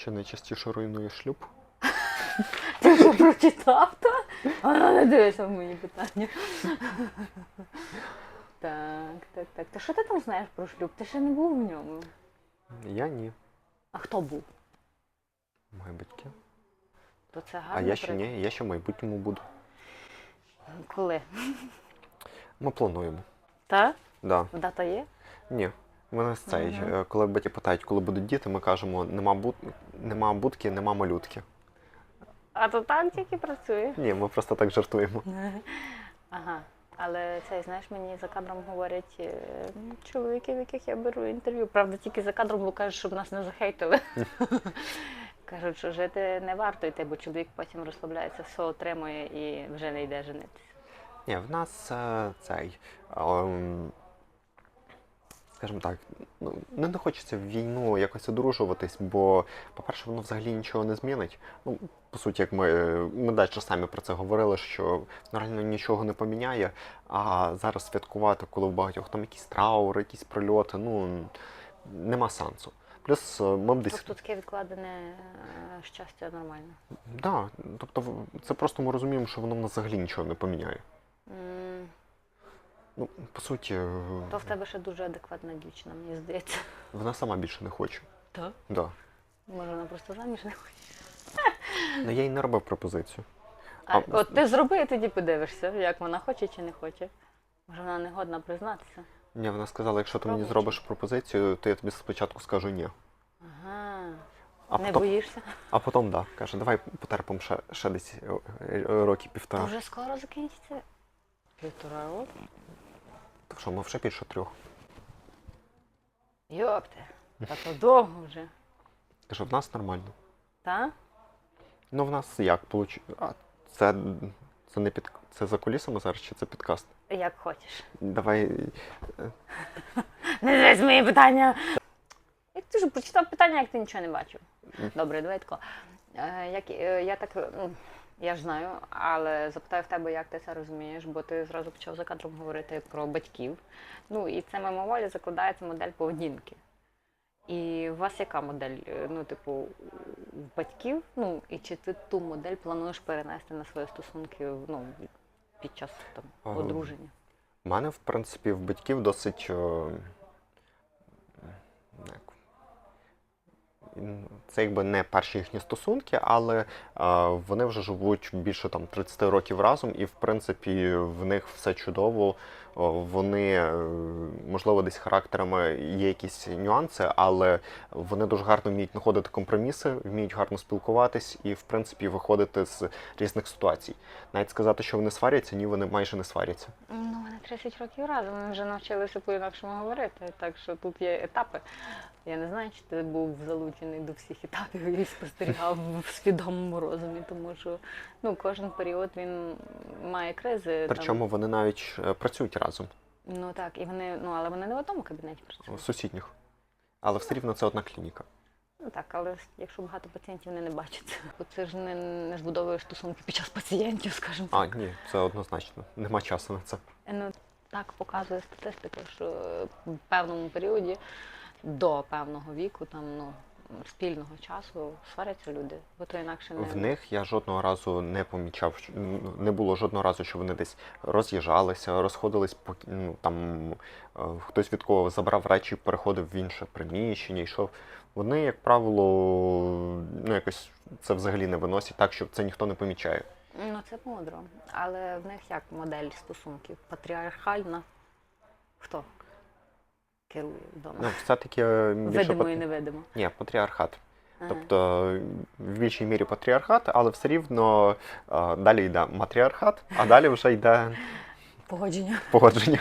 Що найчастіше руйнує шлюб? Ти що прочитав то? Вона не дивиться в мої питання. Так, так, так. Та що ти там знаєш про шлюб? Ти ще не був в ньому. Я ні. А хто був? Мої батьки. То це А я ще ні, я ще в майбутньому буду. Коли? Ми плануємо. Та? Да. Дата є? Ні. Ми не з цей. Мгм. е, Коли батьки питають, коли будуть діти, ми кажемо, нема, буд... нема будки, нема малютки. А то так тільки працює. Ні, ми просто так жартуємо. Ага. Але це, знаєш, мені за кадром говорять е, чоловіки, в яких я беру інтерв'ю. Правда, тільки за кадром, бо кажуть, щоб нас не захейтили. Кажуть, що жити не варто йти, бо чоловік потім розслабляється, все отримує і вже не йде женитися. Ні, в нас е, цей. ем, Скажімо так, ну, не хочеться в війну якось одружуватись, бо, по-перше, воно взагалі нічого не змінить. Ну, по суті, як ми, ми далі самі про це говорили, що реально нічого не поміняє. А зараз святкувати, коли в багатьох там якісь траури, якісь прильоти, ну нема сенсу. Плюс е, ми б десь. Тобто таке відкладене е, щастя нормально. Да, тобто це просто ми розуміємо, що воно в нас взагалі нічого не поміняє. М, Ну, по суті, е, То в тебе ще дуже адекватна дівчина, мені здається. вона сама більше не хоче. Так? Да. Може, вона просто заміж не хоче. Ну, я їй не робив пропозицію. А, А- от ти зроби і тоді подивишся, як вона хоче чи не хоче. Може, вона не годна признатися. Ні, вона сказала, якщо ти мені зробиш пропозицію, то я тобі спочатку скажу ні. Ага. А не потім, боїшся? а потім да. Каже, давай потерпимо ще, ще десь е, е, То півтора. вже скоро закінчиться. Півтора року. Що ми вже більше трьох. Йопте, та то довго вже. Каже, в нас нормально. Та? Ну, в нас як получ... А, це, це не під це за кулісами зараз чи це підкаст? Як хочеш. Давай. е, Не дивись мої питання. Як ти ж прочитав питання, як ти нічого не бачив. Добре, давай тако. Е, Як, е, я так, я ж знаю, але запитаю в тебе, як ти це розумієш, бо ти зразу почав за кадром говорити про батьків. Ну і це мимоволі закладається модель поведінки. І у вас яка модель? Е, Ну, типу, батьків? Ну, і чи ти ту модель плануєш перенести на свої стосунки ну, під час там, одруження? У мене, в принципі, в батьків досить. е, як, м, Це якби не перші їхні стосунки, але е, вони вже живуть більше там 30 років разом, і в принципі в них все чудово. Вони, е, можливо, десь характерами є якісь нюанси, але вони дуже гарно вміють знаходити компроміси, вміють гарно спілкуватись і, в принципі, виходити з різних ситуацій. Навіть сказати, що вони сваряться, ні, вони майже не сваряться. Ну, вони 30 років разом, вони вже навчилися по-інакшому говорити. Так що тут є етапи. Я не знаю, чи ти був залучений до всіх етапів і спостерігав в свідомому розумі, тому що ну, кожен період він має кризи. там. Причому вони навіть е, працюють разом Ну так, і вони, ну але вони не в одному кабінеті в працюють. сусідніх. Але все рівно це одна клініка. Ну так, але якщо багато пацієнтів вони не бачаться, бо це ж не, не збудовуєш стосунки під час пацієнтів, скажімо так. А, ні, це однозначно. Нема часу на це. Ну, так показує статистика, що в певному періоді до певного віку, там ну спільного часу сваряться люди, бо то інакше не В них я жодного разу не помічав, ну, не було жодного разу, що вони десь роз'їжджалися, розходились по ну, там е, хтось від кого забрав речі, переходив в інше приміщення, йшов. Вони, як правило, ну якось це взагалі не виносять так, що це ніхто не помічає. ну це мудро. Але в них як модель стосунків? Патріархальна? Хто керує вдома? Ну, все-таки е, більше Видимо пат- і невидимо. Ні, патріархат. Ага. Тобто в більшій мірі патріархат, але все рівно е, далі йде матріархат, а далі вже йде Погодження. погодження.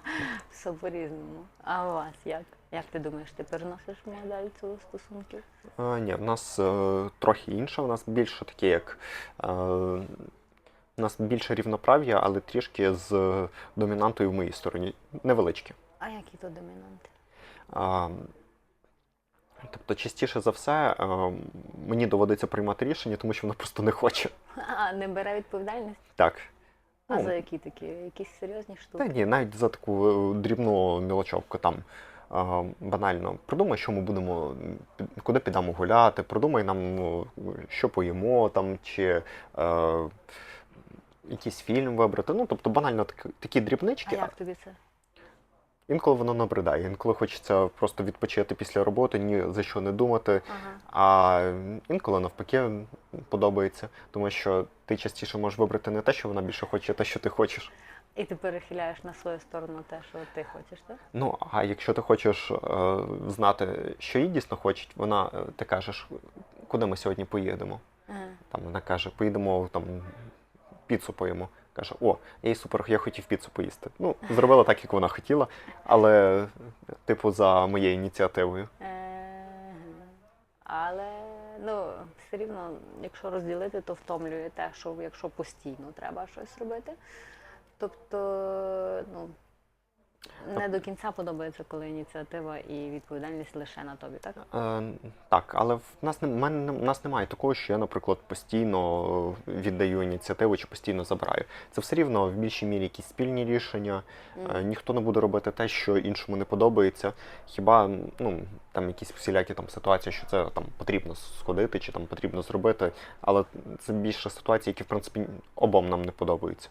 Все по-різному. А у вас як? Як ти думаєш, ти переносиш модель цього стосунків? Е, Ні, в нас е, трохи інше, у нас більше таке, як е, у нас більше рівноправ'я, але трішки з домінантою в моїй стороні. Невеличке. А які то домінанти? А, Тобто, частіше за все, е, мені доводиться приймати рішення, тому що вона просто не хоче. А, не бере відповідальність? Так. А Ну, за які такі? Якісь серйозні Та штуки? ні, навіть за таку е, дрібну мілочовку там. банально, продумай, що ми будемо, куди підемо гуляти, продумай нам, ну, що поїмо там, чи е, якийсь фільм вибрати. Ну, тобто банально такі, такі А дрібнички. як тобі це? Інколи воно набридає, інколи хочеться просто відпочити після роботи, ні за що не думати. Ага. А інколи навпаки подобається, тому що ти частіше можеш вибрати не те, що вона більше хоче, а те, що ти хочеш. І ти перехиляєш на свою сторону те, що ти хочеш, так? Ну, а якщо ти хочеш е, знати, що їй дійсно хоче, вона е, ти кажеш, куди ми сьогодні поїдемо. Ага. Там вона каже, поїдемо там піцу поїмо. Каже, о, я супер, я хотів піцу поїсти. Ну, зробила так, як вона хотіла, але, типу, за моєю ініціативою. Е, Але ну, все рівно, якщо розділити, то втомлює те, що якщо постійно треба щось робити. Тобто, ну, не до кінця подобається, коли ініціатива і відповідальність лише на тобі, так? Е, так, але в нас, не, в мене, в нас немає такого, що я, наприклад, постійно віддаю ініціативу чи постійно забираю. Це все рівно в більшій мірі якісь спільні рішення. Е, ніхто не буде робити те, що іншому не подобається. Хіба ну, там якісь всілякі там ситуації, що це там потрібно сходити чи там потрібно зробити, але це більше ситуації, які в принципі обом нам не подобаються.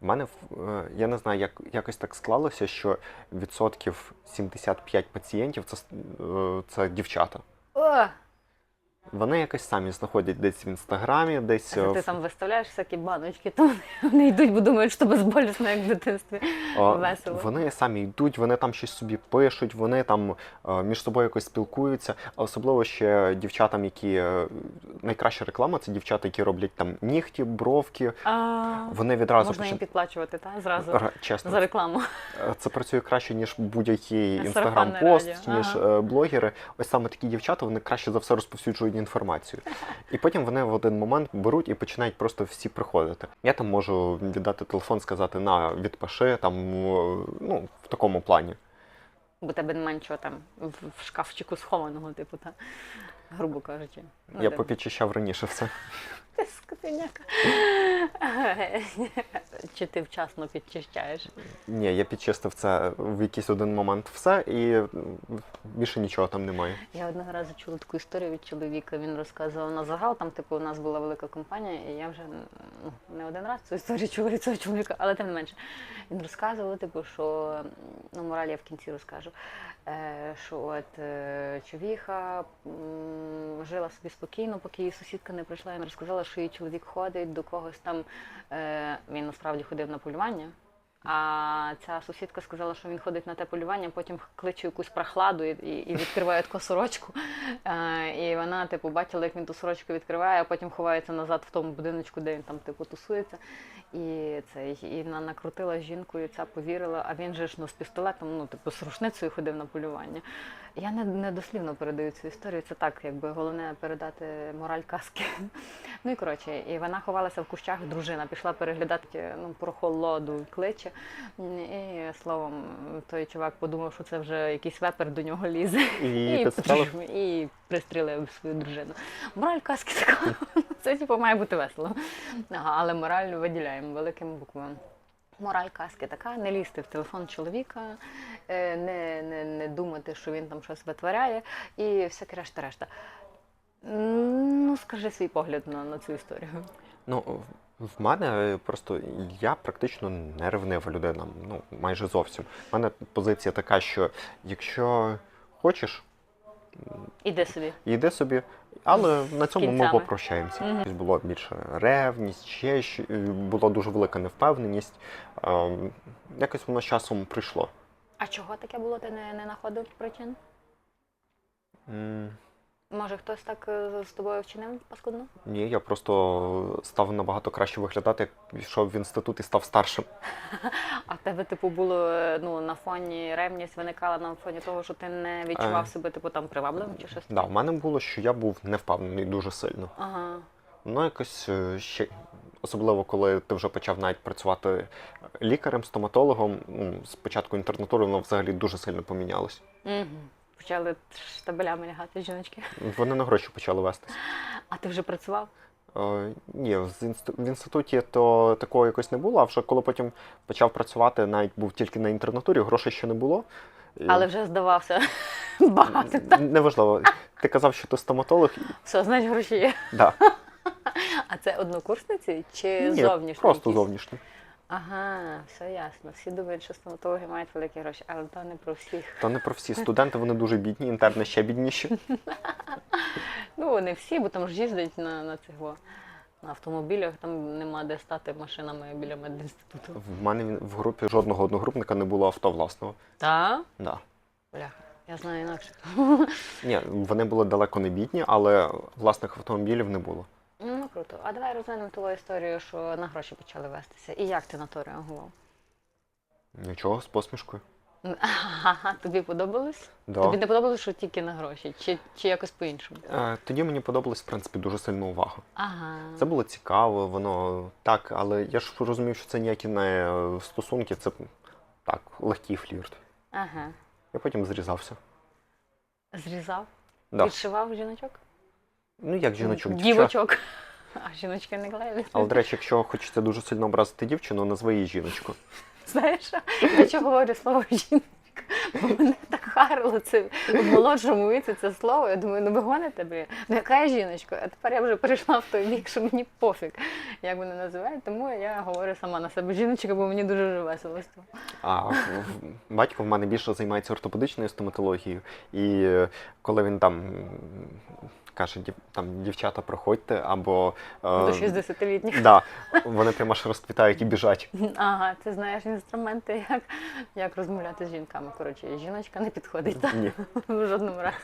В мене е, я не знаю, як якось так склалося, що відсотків 75 пацієнтів це, е, це дівчата. О, Вони якось самі знаходять десь в інстаграмі, десь а е, ти в- там виставляєш всякі баночки, то вони йдуть, бо думають, що безболісно, як в дитинстві. А, Весело. Вони самі йдуть, вони там щось собі пишуть, вони там е, між собою якось спілкуються. А особливо ще дівчатам, які е, найкраща реклама це дівчата, які роблять там нігті, бровки. А, Вони відразу можна їм підплачувати, так? Зразу Ра- чесно, за рекламу. е, це працює краще, ніж будь-який інстаграм-пост, ніж ага. блогери. Ось саме такі дівчата вони краще за все розповсюджують інформацію. І потім вони в один момент беруть і починають просто всі приходити. Я там можу віддати телефон, сказати на відпиши там е, ну в такому плані. Бо тебе нема нічого там в шкафчику схованого, типу, та, грубо кажучи. Ну, Я де- попідчищав раніше все. Ти скотиняка. Чи ти вчасно підчищаєш? Ні, я підчистив це в якийсь один момент все, і більше нічого там немає. Я одного разу чула таку історію від чоловіка. Він розказував на загал. Там, типу, у нас була велика компанія, і я вже ну, не один раз цю історію чула від цього чоловіка, але тим не менше. Він розказував, типу, що ну, мораль я в кінці розкажу. Е, що от е, човіха жила собі спокійно, поки її сусідка не прийшла. Він розказала, що її чоловік ходить до когось там. Е, він насправді ходив на полювання. А ця сусідка сказала, що він ходить на те полювання, потім кличе якусь прохладу і, і, і відкриває таку сорочку. Е, і вона, типу, бачила, як він ту сорочку відкриває, а потім ховається назад в тому будиночку, де він там, типу, тусується. І це і вона накрутила жінку, і ця повірила. А він же ж ну, з пістолетом, ну, типу, з рушницею ходив на полювання. Я не, не дослівно передаю цю історію. Це так, якби головне передати мораль казки. Ну і коротше, і вона ховалася в кущах, дружина пішла переглядати ну, прохолоду, кличе. І словом, той чувак подумав, що це вже якийсь вепер до нього лізе. І підстрелив. і пристрілив свою дружину. Мораль казки така. Це типу має бути весело. Ага, але мораль виділяємо великими буквами. Мораль казки така, не лізти в телефон чоловіка, е, не, не, не думати, що він там щось витворяє, і всяке решта-решта. Ну, скажи свій погляд на, на цю історію. Ну в- мене просто я практично не ревнива людина. Ну майже зовсім. У мене позиція така, що якщо хочеш, Іди собі. йди собі. Але на цьому ми попрощаємося. Тобто Було більше ревність, ще е, була дуже велика невпевненість. Ем, Якось воно з часом прийшло. А чого таке було? Ти не, не знаходив причин? М, Може, хтось так е, з тобою вчинив паскудно? Ні, я просто став набагато краще виглядати, як пішов в інститут і став старшим. А в тебе, типу, було е, ну, на фоні ревність виникала на фоні того, що ти не відчував Е. себе, типу, там привабливим чи щось? Да, в мене було, що я був невпевнений дуже сильно. Ага. Ну, якось ще, особливо коли ти вже почав навіть працювати лікарем, стоматологом. Спочатку інтернатури воно взагалі дуже сильно помінялось. Угу. Почали штабелями лягати жіночки. Вони на гроші почали вестись. А ти вже працював? Е, ні, в інституті то такого якось не було, а вже коли потім почав працювати, навіть був тільки на інтернатурі, грошей ще не було. Але вже здавався багато. так? Неважливо. Ти казав, що ти стоматолог. Все, значить, гроші є. Да. А це однокурсниці чи Ні, зовнішні? Просто якісь? зовнішні. Ага, все ясно. Всі думають, що стоматологи мають великі гроші, але то не про всіх. Та не про всі студенти, вони дуже бідні, інтерни ще бідніші. Ну, не всі, бо там ж їздять на, на цих на автомобілях, там нема де стати машинами біля медінституту. В мене він- в групі жодного одногрупника не було авто власного. Та? Да. Бляха, я знаю інакше. Ні, вони були далеко не бідні, але власних автомобілів не було. Ну, круто. А давай розглянемо твою історію, що на гроші почали вестися. І як ти на то реагував? Нічого, з посмішкою. Ага, тобі подобалось? Да. Тобі не подобалось, що тільки на гроші, чи, чи якось по-іншому? Е, Тоді мені подобалась, в принципі, дуже сильна увага. Ага. Це було цікаво, воно так, але я ж розумів, що це ніякі не е, стосунки, це так, легкий флірт. Ага. Я потім зрізався. Зрізав? Да. Відшивав жіночок? Ну, як жіночок, дівчат. А жіночки не клеїли. Але, до речі, якщо хочеться дуже сильно образити дівчину, назви її жіночку. Знаєш, я чого говорю слово жіночка? Бо мене так харило це в молодшому віці це слово. Я думаю, ну ви гоните, блін. Ну яка я жіночка? А тепер я вже перейшла в той вік, що мені пофіг, як мене називають, тому я говорю сама на себе жіночка, бо мені дуже весело з. А батько в мене більше займається ортопедичною стоматологією, і е, коли він там каже, там дівчата проходьте, або До е, 60-літніх. да, вони прямо аж розквітають і біжать. Ага, ти знаєш інструменти, як, як розмовляти з жінками. Коротше, жіночка не підходить так? Ні. в жодному разі.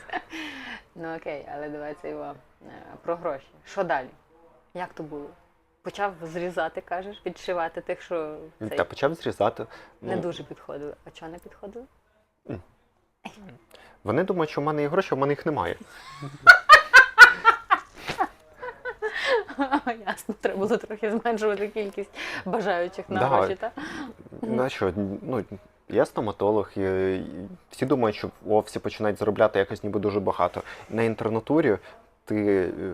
Ну окей, але давай це його е, про гроші. Що далі? Як то було? Почав зрізати, кажеш, підшивати тих, що цей, Та почав зрізати. не Ну, дуже підходили. А чого не підходили? Вони думають, що в мене є гроші, а в мене їх немає. Ясно, треба було трохи зменшувати кількість бажаючих на Да. гроші, так? На що, ну, я стоматолог, і, всі думають, що о, всі починають заробляти якось ніби дуже багато. На інтернатурі ти, е,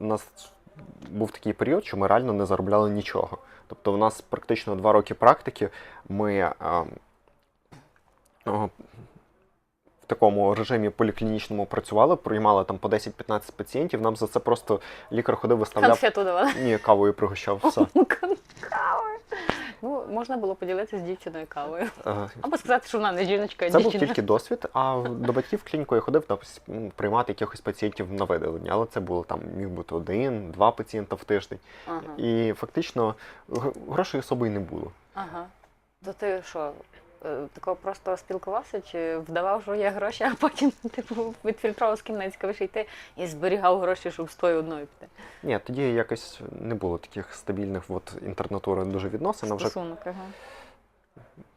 у нас був такий період, що ми реально не заробляли нічого. Тобто, у нас практично два роки практики. Ми а, о, в такому режимі поліклінічному працювали, приймали там по 10-15 пацієнтів. Нам за це просто лікар ходив, виставляв Конфету давали. ні, кавою пригощав все. Кавою. Ну, можна було поділитися з дівчиною кавою. Або сказати, що вона не жіночка, а Це був тільки досвід, а до батьків клініку я ходив там, приймати якихось пацієнтів на видалення, але це було там міг бути один, два пацієнта в тиждень. Ага. І фактично грошей особи не було. Ага. То ти що, такого просто спілкувався, чи вдавав, що є гроші, а потім типу відфільтровував з кімнатська йти і зберігав гроші, щоб з тою одною піти. Ні, тоді якось не було таких стабільних от, інтернатури дуже відносин, вже Стосунок, ага.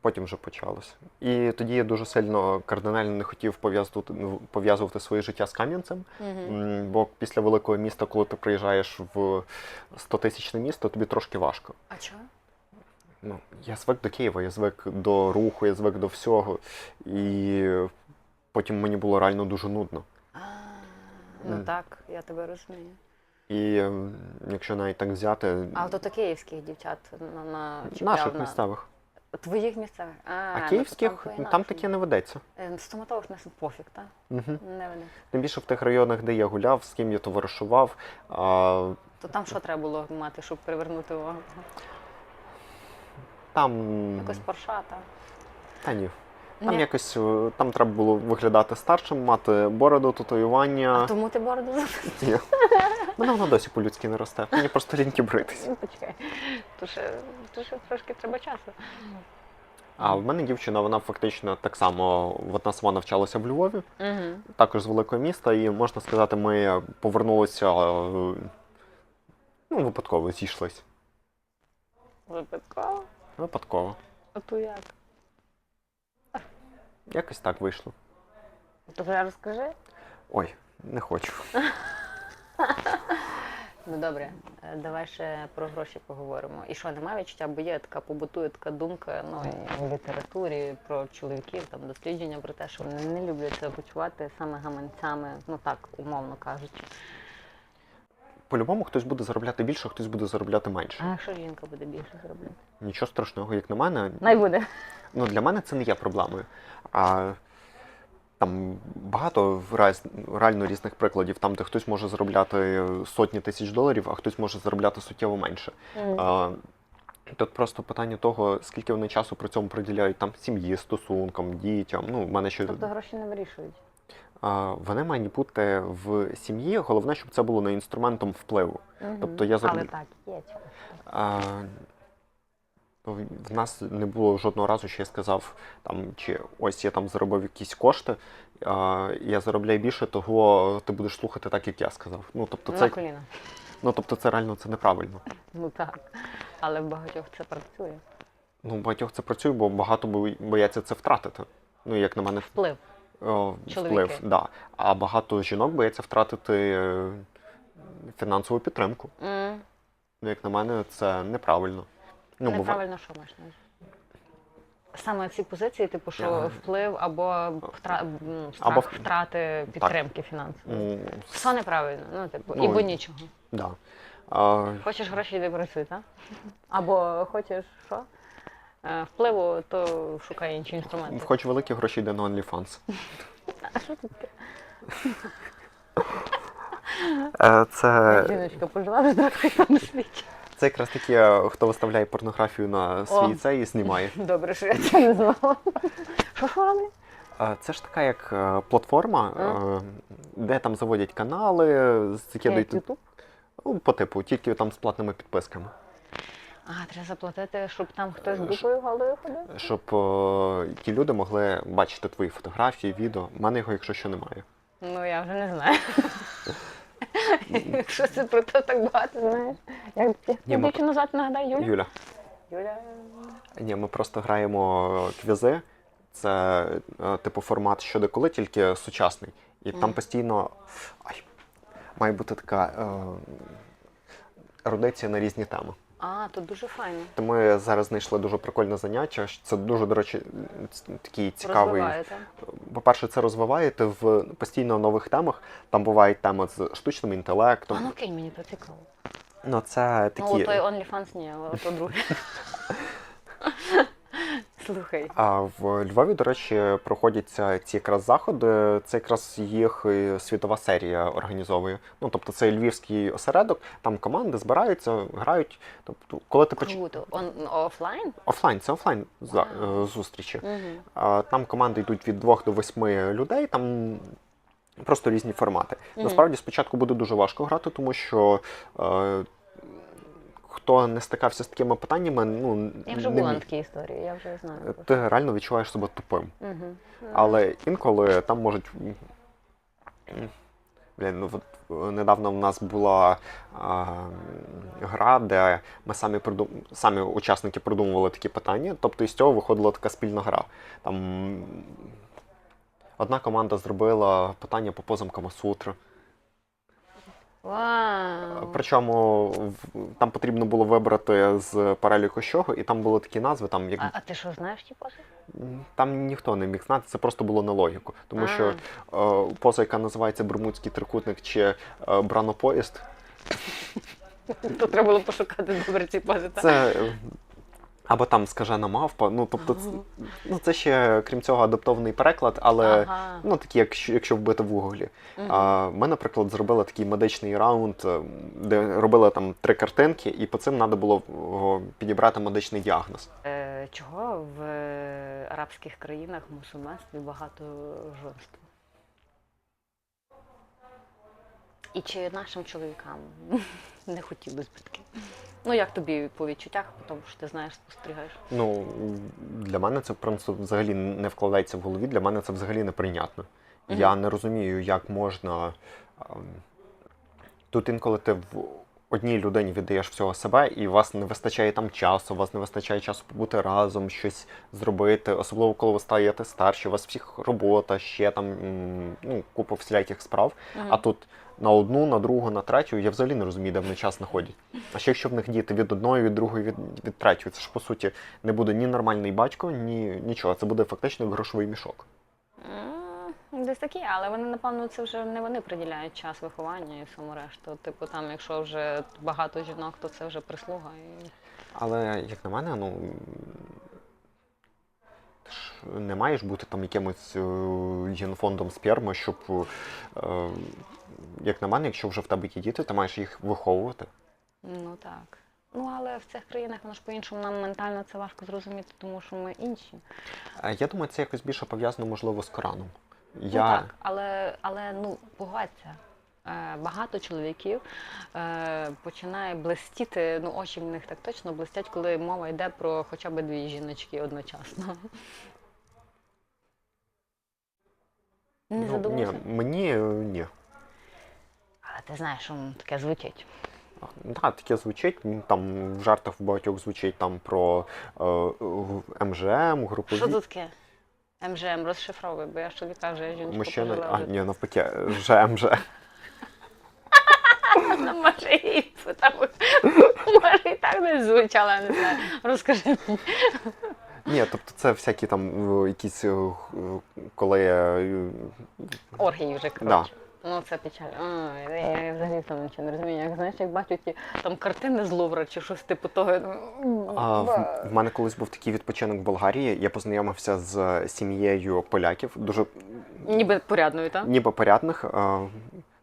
потім вже почалося. І тоді я дуже сильно кардинально не хотів пов'язувати, ну, пов'язувати своє життя з Кам'янцем. Угу. Бо після великого міста, коли ти приїжджаєш в 100-тисячне місто, тобі трошки важко. А чого? Ну, я звик до Києва, я звик до руху, я звик до всього. І потім мені було реально дуже нудно. Ну так, я тебе розумію. І ем, якщо навіть так взяти А от ото київських дівчат на, на наших на... місцевих, Твоїх місцевих? А, а, ну, київських там, по-інакшому. таке не ведеться. Е, Стоматолог у нас пофіг, так? Угу. Не веде. Тим більше в тих районах, де я гуляв, з ким я товаришував. А, То там що треба було мати, щоб привернути увагу? Там. Якось порша, так? Та ні. Там Ні? якось е, там треба було виглядати старшим, мати бороду, татуювання. А тому ти бороду забив? Ні. Мене вона досі по-людськи не росте. Мені просто ліньки бритись. Ну, Почекай. Ще, трошки треба часу. А в мене дівчина, вона фактично так само вона сама навчалася в Львові, Угу. також з великого міста, і можна сказати, ми повернулися е, ну, випадково зійшлись. Випадково? Випадково. А то як? Якось так вийшло. То вже розкажи. Ой, не хочу. Ну добре, е, давай ще про гроші поговоримо. І що, немає відчуття, бо є така побутує така думка ну, і в літературі про чоловіків, там дослідження про те, що вони не люблять почувати саме гаманцями, ну так, умовно кажучи. По-любому хтось буде заробляти більше, хтось буде заробляти менше. А якщо жінка буде більше заробляти? Нічого страшного, як на мене. Най буде. Ну, для мене це не є проблемою. А Там багато реально різних прикладів, там, де хтось може заробляти сотні тисяч доларів, а хтось може заробляти суттєво менше. А, Тут просто питання того, скільки вони часу при цьому приділяють там сім'ї, стосункам, дітям. Ну, в мене ще Тобто гроші не вирішують. Вони мають бути в сім'ї. Головне, щоб це було не інструментом впливу. Тобто я Але так, є. А, в нас не було жодного разу, що я сказав, там, чи ось я там заробив якісь кошти, а, я заробляю більше, того ти будеш слухати так, як я сказав. Ну, тобто, На це, коліна. ну, тобто це реально це неправильно. Ну так. Але в багатьох це працює. Ну, в багатьох це працює, бо багато бояться це втратити. Ну, як на мене, Вплив. О, Чоловіки. вплив. Да. А багато жінок бояться втратити е, фінансову підтримку. М, Ну, як на мене, це неправильно. Ну, бува- Неправильно, що маєш на увазі? Саме ці позиції, типу, що Ага. вплив або втра... м, страх Або в- втрати підтримки фінансової. м, Що неправильно? Ну, типу, Ну, ібо нічого. да. А, Хочеш гроші, йди працюй, так? Або хочеш що? Е, Впливу, то шукай інші інструменти. Хоч великі гроші йде на OnlyFans. А що тут? Е, Це, Жіночка пожила здравому світі. це якраз такі, е, хто виставляє порнографію на свій О. цей і знімає. Добре, що я це не знала. Що роблять? Е, Це ж така як е, платформа, е, де там заводять канали, закидують Ютуб? ну, по типу, тільки там з платними підписками. А, треба заплатити, щоб там хтось дупою голою ходив? Щоб е, ті люди могли бачити твої фотографії, відео. У мене його, якщо що, немає. Ну, я вже не знаю. Якщо це про те так багато знаєш. Як Ні, як ми- дівчину звати нагадай, Юля? Юля. Юля. Ні, ми просто граємо квізи. Це е, типу формат щодо коли, тільки сучасний. І там Мгм. постійно ай, має бути така е, ерудиція на різні теми. А, тут дуже файно. То ми зараз знайшли дуже прикольне заняття. Це дуже, до речі, такий цікавий. Розвиваєте. По-перше, це розвиваєте в постійно нових темах. Там бувають теми з штучним інтелектом. А ну кинь мені то цікаво. Ну, це Ну, такі. той OnlyFans ні, але то друге. Слухай. А в Львові, до речі, проходяться ці якраз заходи. Це якраз їх світова серія організовує. Ну тобто це львівський осередок, там команди збираються, грають. Тобто, коли ти поч... Круто. Он офлайн? офлайн, це офлайн за... Вау. е, зустрічі. Угу. А, Там команди йдуть від двох до восьми людей, там просто різні формати. Мгм. Насправді спочатку буде дуже важко грати, тому що е, хто не стикався з такими питаннями, ну Я вже не була на такій історії, я вже знаю. ти реально відчуваєш себе тупим. Угу. Але інколи там можуть. Блін, ну, от, е, недавно в нас була а, гра, де ми самі придум... самі учасники придумували такі питання. Тобто із цього виходила така спільна гра. Там одна команда зробила питання по позам Камасутри. Вау. Причому там потрібно було вибрати з переліку чого, і там були такі назви, там як А, а ти що знаєш ті пози? там ніхто не міг знати, це просто було на логіку. Тому А. що е, поза, яка називається Бермудський трикутник чи е, бранопоїзд, То треба було пошукати добре ці пози. це. е, Або там скажена мавпа. Ну, тобто, це, ну, це ще, крім цього, адаптований переклад, але Ага. ну, такі, якщо, якщо вбити в гуглі. Мгм. А, ми, наприклад, зробили такий медичний раунд, е, де робили там три картинки, і по цим треба було підібрати медичний діагноз. Е, Чого в е, арабських країнах мусульманстві багато жорств? І чи нашим чоловікам не хотілося б таке? Ну, як тобі по відчуттях, тому що ти знаєш, спостерігаєш? Ну, для мене це в принципі взагалі не вкладається в голові, для мене це взагалі неприйнятно. Мгм. Я не розумію, як можна. ем, Тут інколи ти в одній людині віддаєш всього себе, і у вас не вистачає там часу, у вас не вистачає часу побути разом, щось зробити, особливо коли ви стаєте старші, у вас всіх робота, ще там ну, купа всіляких справ. А тут на одну, на другу, на третю, я взагалі не розумію, де вони час знаходять. А ще якщо в них діти від одної, від другої, від, від третьої, це ж по суті не буде ні нормальний батько, ні нічого. Це буде фактично грошовий мішок. Десь такі, але вони, напевно, це вже не вони приділяють час виховання і всьому решту. Типу, там, якщо вже багато жінок, то це вже прислуга. І... Але як на мене, ну не маєш бути там якимось е, генофондом сперми, щоб, е, як на мене, якщо вже в тебе є діти, ти маєш їх виховувати. Ну так. Ну але в цих країнах воно ж по-іншому нам ментально це важко зрозуміти, тому що ми інші. Е, Я думаю, це якось більше пов'язано, можливо, з Кораном. Ну Я... так, але, але ну погодься. Е, Багато чоловіків е, починає блистіти, ну очі в них так точно блистять, коли мова йде про хоча б дві жіночки одночасно. Не ну, ні, мені е, ні. Але ти знаєш, що таке звучить. Так, таке звучить. Там в жартах в багатьох звучить там про е, МЖМ, групові. Що тут таке? МЖМ розшифровуй, бо я ж тобі кажу, я жінку Мужчина, а ні, навпаки, ЖМЖ. Ну, може і тому, може і так не звучало, я не знаю. Розкажи мені. Ні, тобто це всякі там е, якісь, е, е, коли е, Оргії вже Да. Ну це печально. А, я, я взагалі тому нічого не розумію. Як знаєш, як бачу ті там картини з Лувра чи щось типу того. я думаю, А, в, в мене колись був такий відпочинок в Болгарії. Я познайомився з сім'єю поляків, дуже Ніби порядною, так? ніби порядних. А,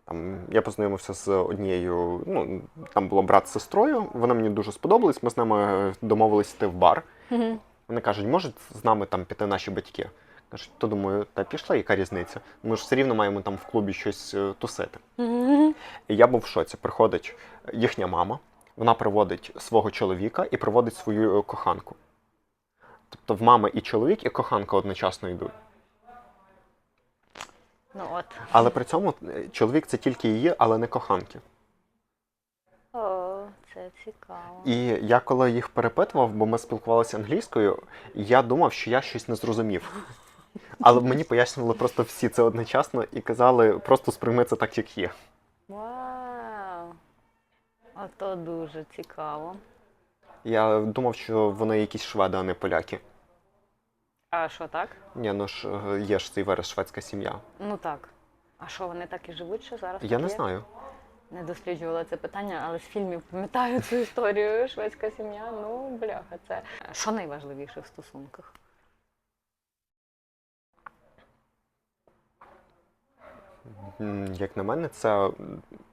там, я познайомився з однією, ну там було брат з сестрою. Вони мені дуже сподобались. Ми з ними домовились йти в бар. Мгм. Вони кажуть, можуть з нами там піти наші батьки. Кажуть, то думаю, та пішла, яка різниця? Ми ж все рівно маємо там в клубі щось е, тусити. І я був в шоці. Приходить їхня мама, вона приводить свого чоловіка і приводить свою е, коханку. Тобто в мами і чоловік, і коханка одночасно йдуть. Ну от. Але при цьому е, чоловік це тільки її, але не коханки. О, це цікаво. І я коли їх перепитував, бо ми спілкувалися англійською, я думав, що я щось не зрозумів. Але мені пояснювали просто всі це одночасно і казали, просто сприйми це так, як є. Вау. Ото дуже цікаво. Я думав, що вони якісь шведи, а не поляки. А що так? Ні, ну ж е, є ж цей вираз шведська сім'я. Ну так. А що вони так і живуть, що зараз? Я так не є? знаю. Не досліджувала це питання, але з фільмів пам'ятаю цю історію. Шведська сім'я. Ну, бляха, це що найважливіше в стосунках? Як на мене, це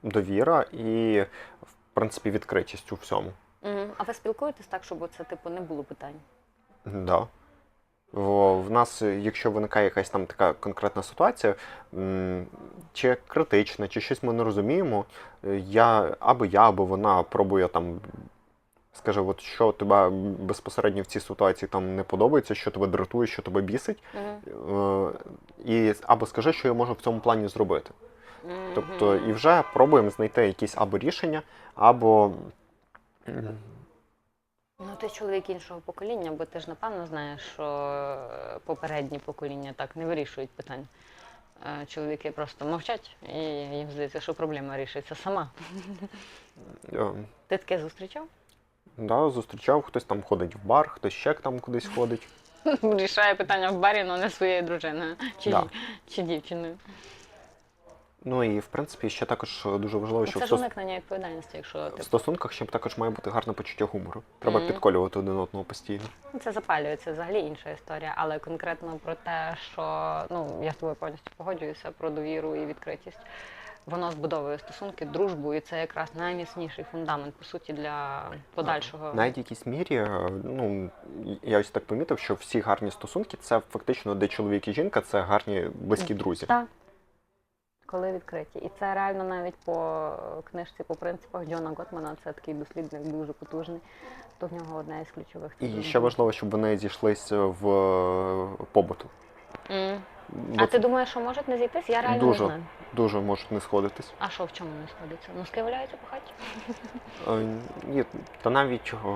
довіра і, в принципі, відкритість у всьому. Угу. А ви спілкуєтесь так, щоб це типу не було питань? Да. В нас, якщо виникає якась там така конкретна ситуація, чи критична, чи щось ми не розуміємо, е, я або я, або вона пробує там, скаже, от що тебе безпосередньо в цій ситуації там не подобається, що тебе дратує, що тебе бісить, Угу. і або скажи, що я можу в цьому плані зробити. Тобто, і вже пробуємо знайти якісь або рішення, або Ну, ти чоловік іншого покоління, бо ти ж напевно знаєш, що е, попередні покоління так не вирішують питань. Е, Чоловіки просто мовчать, і їм здається, що проблема рішиться сама. Ти таке зустрічав? Да, зустрічав, хтось там ходить в бар, хтось ще там кудись ходить. Рішає питання в барі, але не своєю дружиною чи, Да. чи дівчиною. Ну і в принципі ще також дуже важливо, що Це ж стос- уникнення відповідальності, якщо в стосунках ще також має бути гарне почуття гумору. Треба Мгм. підколювати один одного постійно. Ну, Це запалює, це взагалі інша історія, але конкретно про те, що ну я з тобою повністю погоджуюся про довіру і відкритість. Воно збудовує стосунки, дружбу, і це якраз найміцніший фундамент по суті для подальшого. Навіть в якійсь мірі, е, ну я ось так помітив, що всі гарні стосунки це фактично де чоловік і жінка, це гарні близькі друзі. Так. Коли відкриті. І це реально навіть по книжці, по принципах Джона Готмана, це такий дослідник дуже потужний. То в нього одна із ключових. І ще важливо, щоб вони зійшлися в е, побуту. Бо А ти думаєш, що можуть не зійтись? Я реально Дуже. не знаю. дуже можуть не сходитись. А що в чому не сходиться? Ну, скривляються по хаті? Е, Ні, та навіть е,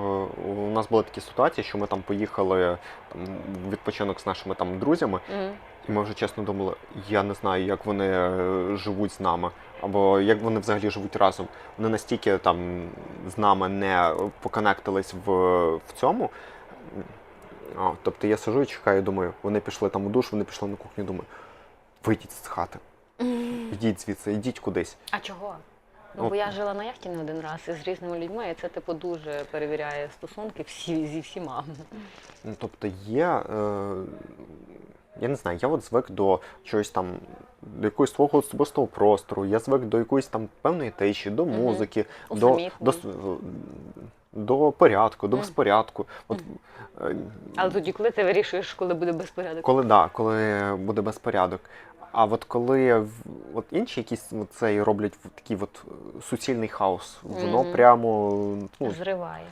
у нас були такі ситуації, що ми там поїхали там, в відпочинок з нашими там друзями, М. і ми вже чесно думали, я не знаю, як вони е, живуть з нами, або як вони взагалі живуть разом. Вони настільки там з нами не поконектились в, в цьому. А, тобто я сижу і чекаю, думаю, вони пішли там у душ, вони пішли на кухню, думаю, вийдіть з хати, йдіть звідси, йдіть кудись. А чого? Ну, бо я жила на яхті не один раз із різними людьми, і це типу дуже перевіряє стосунки всі зі всіма. Ну, тобто є. Е, я не знаю, я от звик до чогось там, до якогось свого особистого простору, я звик до якоїсь там певної тиші, до музики, до, до, до порядку, до безпорядку. От, е, Але тоді, коли ти вирішуєш, коли буде безпорядок? коли да, коли буде безпорядок. А от коли от інші якісь от цей роблять в такий от е, суцільний хаос, воно Мгм. прямо ну, Зриває.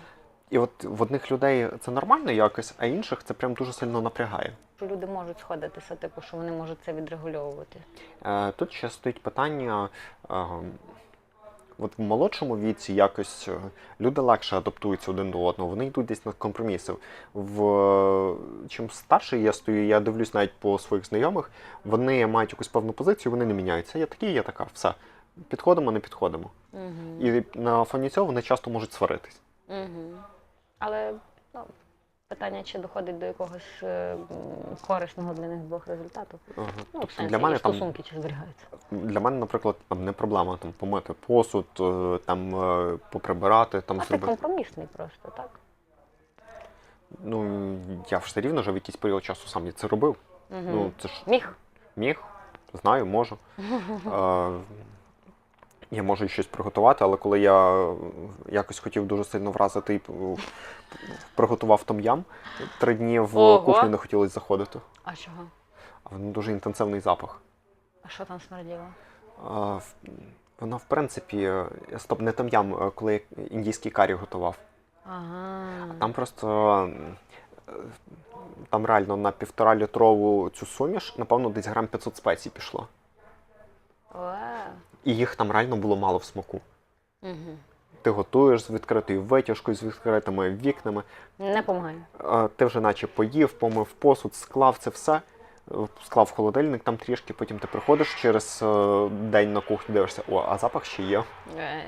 і от в одних людей це нормально якось, а інших це прям дуже сильно напрягає. Що люди можуть сходитися, типу, що вони можуть це відрегульовувати. Е, Тут ще стоїть питання. е, От в молодшому віці якось е, люди легше адаптуються один до одного, вони йдуть десь на компроміси. В чим старше я стою, я дивлюсь навіть по своїх знайомих, вони мають якусь певну позицію, вони не міняються. Я такий, я така, все. Підходимо, не підходимо. Угу. І на фоні цього вони часто можуть сваритись. Угу. Але ну, питання, чи доходить до якогось е, корисного для них двох результату. Ага. Ну, в Тобто сенсі, для мене і там стосунки чи зберігаються. для мене, наприклад, там не проблема там помити посуд, е, там е, поприбирати, там А ти зробити. компромісний просто, так? Ну, я все рівно вже в якийсь період часу сам це робив. Угу. Ну, це ж Міг. міг, знаю, можу. Е, я можу і щось приготувати, але коли я якось хотів дуже сильно вразити і приготував том-ям, три дні в Ого. кухню не хотілося заходити. А чого? А воно дуже інтенсивний запах. А що там смерділо? В- Воно, в принципі, е, стоп, не том-ям, е, коли я індійський карі готував. Ага. Там просто е, там реально на півтора літрову цю суміш, напевно, десь грам 500 спецій пішло. І їх там реально було мало в смаку. Угу. Ти готуєш з відкритою витяжкою, з відкритими вікнами. Не помагає. Ти вже наче поїв, помив посуд, склав це все, е, склав в холодильник там трішки, потім ти приходиш через е, день на кухню, дивишся, о, а запах ще є. Е,